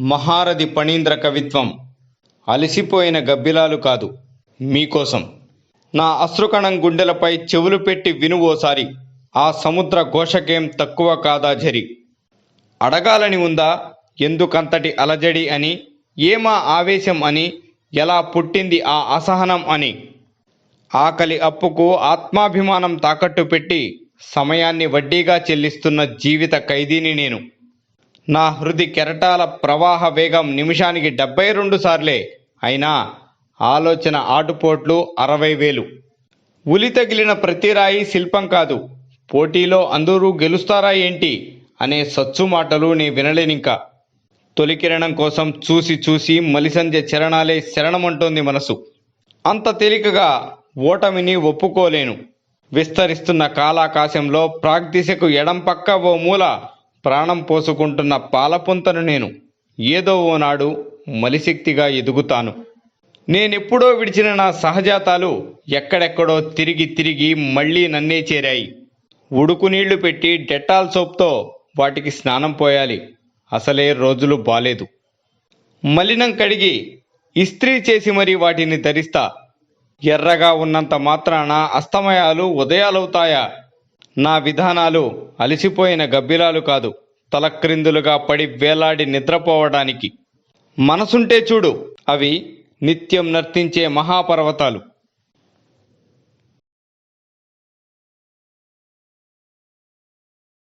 మహారథి పణీంద్ర కవిత్వం అలసిపోయిన గబ్బిలాలు కాదు మీకోసం. నా అశ్రుకణం గుండెలపై చెవులు పెట్టి విను ఓసారి. ఆ సముద్ర ఘోషకేం తక్కువ కాదా జరి అడగాలని ఉందా? ఎందుకంతటి అలజడి అని? ఏమా ఆవేశం అని? ఎలా పుట్టింది ఆ అసహనం అని? ఆకలి అప్పుకు ఆత్మాభిమానం తాకట్టు పెట్టి సమయాన్ని వడ్డీగా చెల్లిస్తున్న జీవిత ఖైదీని నేను. నా హృది కెరటాల ప్రవాహ వేగం నిమిషానికి డెబ్బై రెండు సార్లే. అయినా ఆలోచన ఆటుపోట్లు అరవై వేలు. ఉలి తగిలిన ప్రతి రాయి శిల్పం కాదు. పోటీలో అందరూ గెలుస్తారా ఏంటి? అనే సచ్చు మాటలు నీ వినలేనింకా. తొలి కిరణం కోసం చూసి చూసి మలిసంధ్య చరణాలే శరణమంటోంది మనసు. అంత తేలికగా ఓటమిని ఒప్పుకోలేను. విస్తరిస్తున్న కాలాకాశంలో ప్రాగ్దిశకు ఎడం పక్క ఓ మూల ప్రాణం పోసుకుంటున్న పాలపుంతను నేను ఏదో ఓనాడు మలిశక్తిగా ఎదుగుతాను. నేనెప్పుడో విడిచిన నా సహజాతాలు ఎక్కడెక్కడో తిరిగి తిరిగి మళ్ళీ నన్నే చేరాయి. ఉడుకు నీళ్ళు పెట్టి డెటాల్ సోప్తో వాటికి స్నానం పోయాలి. అసలే రోజులు బాలేదు. మలినం కడిగి ఇస్త్రీ చేసి మరీ వాటిని ధరిస్తా. ఎర్రగా ఉన్నంత మాత్రాన అస్తమయాలు ఉదయాలవుతాయా? నా విధానాలు అలసిపోయిన గబ్బిలాలు కాదు తలక్రిందులుగా పడి వేలాడి నిద్రపోవడానికి. మనసుంటే చూడు అవి నిత్యం నర్తించే మహాపర్వతాలు.